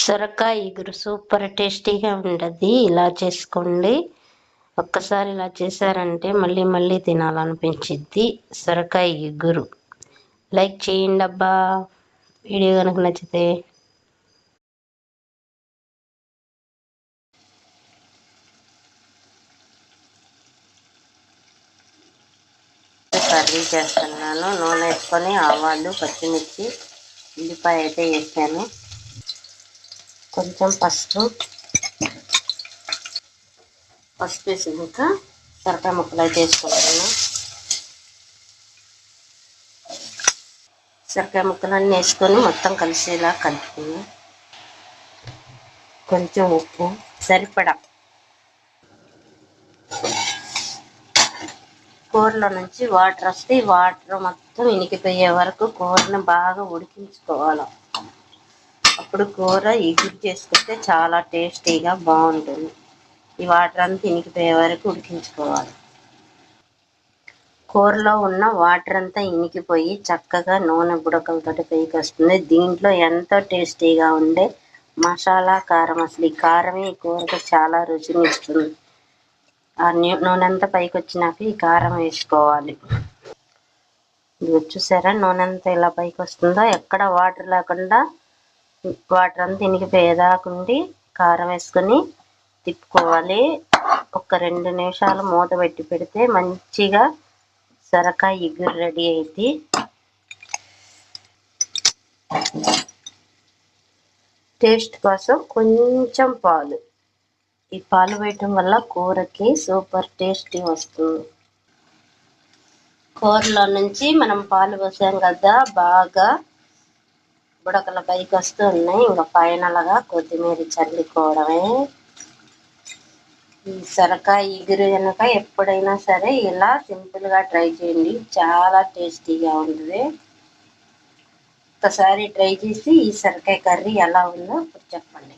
సొరకాయ ఇగురు సూపర్ టేస్టీగా ఉండదు. ఇలా చేసుకోండి. ఒక్కసారి ఇలా చేశారంటే మళ్ళీ మళ్ళీ తినాలనిపించిద్ది. సొరకాయ ఇగురు. లైక్ చేయండి అబ్బా. వీడియో కనుక నచ్చితే. కర్రీ చేస్తున్నాను. నూనె వేసుకొని ఆవాలు పచ్చిమిర్చి ఉల్లిపాయ అయితే వేసాను. కొంచెం పసుపు. పసుపు వేసినాక సరకాయ ముక్కలు అయితే వేసుకోవాలి సరకాయ ముక్కలన్నీ వేసుకొని మొత్తం కలిసేలా కలుపుకుని కొంచెం ఉప్పు సరిపడా. కూరలో నుంచి వాటర్ వస్తే వాటర్ మొత్తం ఇనికిపోయే వరకు కూరని బాగా ఉడికించుకోవాలి. అప్పుడు కూర ఎగురు చేసుకుంటే చాలా టేస్టీగా బాగుంటుంది. ఈ వాటర్ అంతా ఇనికిపోయే వరకు ఉడికించుకోవాలి. కూరలో ఉన్న వాటర్ అంతా ఇనికిపోయి చక్కగా నూనె బుడకలతో పైకి వస్తుంది దీంట్లో ఎంతో టేస్టీగా ఉండే మసాలా కారం అసలు ఈ కారమే ఈ కూరకు చాలా రుచిని ఇస్తుంది. ఆ నూనె అంతా పైకి వచ్చినాక ఈ కారం వేసుకోవాలి. ఇది చూసారా నూనె అంతా ఇలా పైకి వస్తుందో? ఎక్కడ వాటర్ లేకుండా వాటర్ అంతా ఇనికిపోయేదాకుండి కారం వేసుకొని తిప్పుకోవాలి. ఒక రెండు నిమిషాలు మూత పెట్టి పెడితే మంచిగా సొరకాయ ఇగురు రెడీ అయింది. టేస్ట్ కోసం కొంచెం పాలు. ఈ పాలు వేయటం వల్ల కూరకి సూపర్ టేస్టీ వస్తుంది. కూరలో నుంచి మనం పాలు పోసాం కదా బాగా బుడకల పైకి వస్తూ ఉన్నాయి. ఇంకా ఫైనల్గా కొత్తిమీర చల్లుకోవడమే. ఈ సొరకాయ ఇగురు కనుక ఎప్పుడైనా సరే ఇలా సింపుల్గా ట్రై చేయండి. చాలా టేస్టీగా ఉంటుంది. ఒకసారి ట్రై చేసి ఈ సొరకాయ కర్రీ ఎలా ఉందో చెప్పండి.